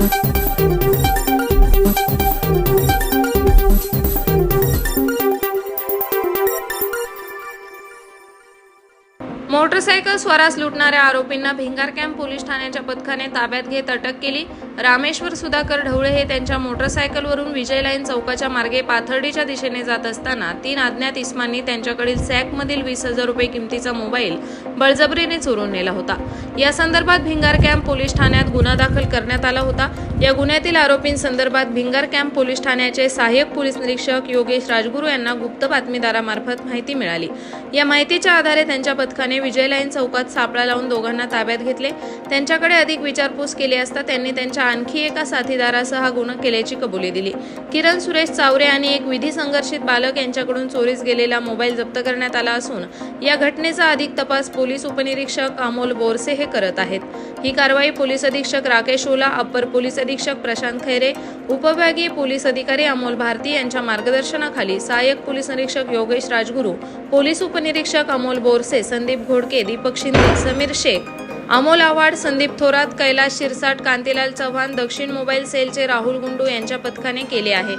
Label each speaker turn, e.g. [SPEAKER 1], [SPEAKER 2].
[SPEAKER 1] thank you motorcycle स्वारास लुटणाऱ्या आरोपींना भिंगार कॅम्प पोलीस ठाण्याच्या पथकाने ताब्यात घेत अटक केली. रामेश्वर सुधाकर ढवळे हे त्यांच्या मोटरसायकलवरून विजय लाईन चौकाच्या मार्गे पाथर्डीच्या दिशेने जात असताना तीन अज्ञात इस्मांनी त्यांच्याकडील सॅकमधील वीस हजार रुपये किमतीचा मोबाईल बळजबरीने चोरून नेला होता. या संदर्भात भिंगार कॅम्प पोलीस ठाण्यात गुन्हा दाखल करण्यात आला होता. या गुन्ह्यातील आरोपींसंदर्भात भिंगार कॅम्प पोलीस ठाण्याचे सहाय्यक पोलीस निरीक्षक योगेश राजगुरू यांना गुप्त बातमीदारामार्फत माहिती मिळाली. या माहितीच्या आधारे त्यांच्या पथकाने पोलिसांनी विजय लाईन चौकात सापळा लावून दोघांना ताब्यात घेतले. त्यांच्याकडे अधिक विचारपूस केली असता त्यांनी त्यांच्या आणखी एका साथीदारासह हा गुन्हा केल्याची कबुली दिली. किरण सुरेश चावरे आणि एक विधी संघर्षित बालक यांच्याकडून चोरीस गेलेला मोबाईल जप्त करण्यात आला असून या घटनेचा अधिक तपास पोलीस उपनिरीक्षक अमोल बोरसे हे करत आहेत. ही कारवाई पोलीस अधीक्षक राकेश ओला अप्पर पोलीस अधीक्षक प्रशांत खैरे उपविभागीय पोलीस अधिकारी अमोल भारती यांच्या मार्गदर्शनाखाली सहाय्यक पोलीस निरीक्षक योगेश राजगुरू पोलीस उपनिरीक्षक अमोल बोरसे संदीप घोडके दीपक शिंदे समीर शेख अमोल आव्हाड संदीप थोरात कैलास शिरसाट कांतीलाल चव्हाण दक्षिण मोबाईल सेलचे राहुल गुंडू यांच्या पथकाने केले आहे.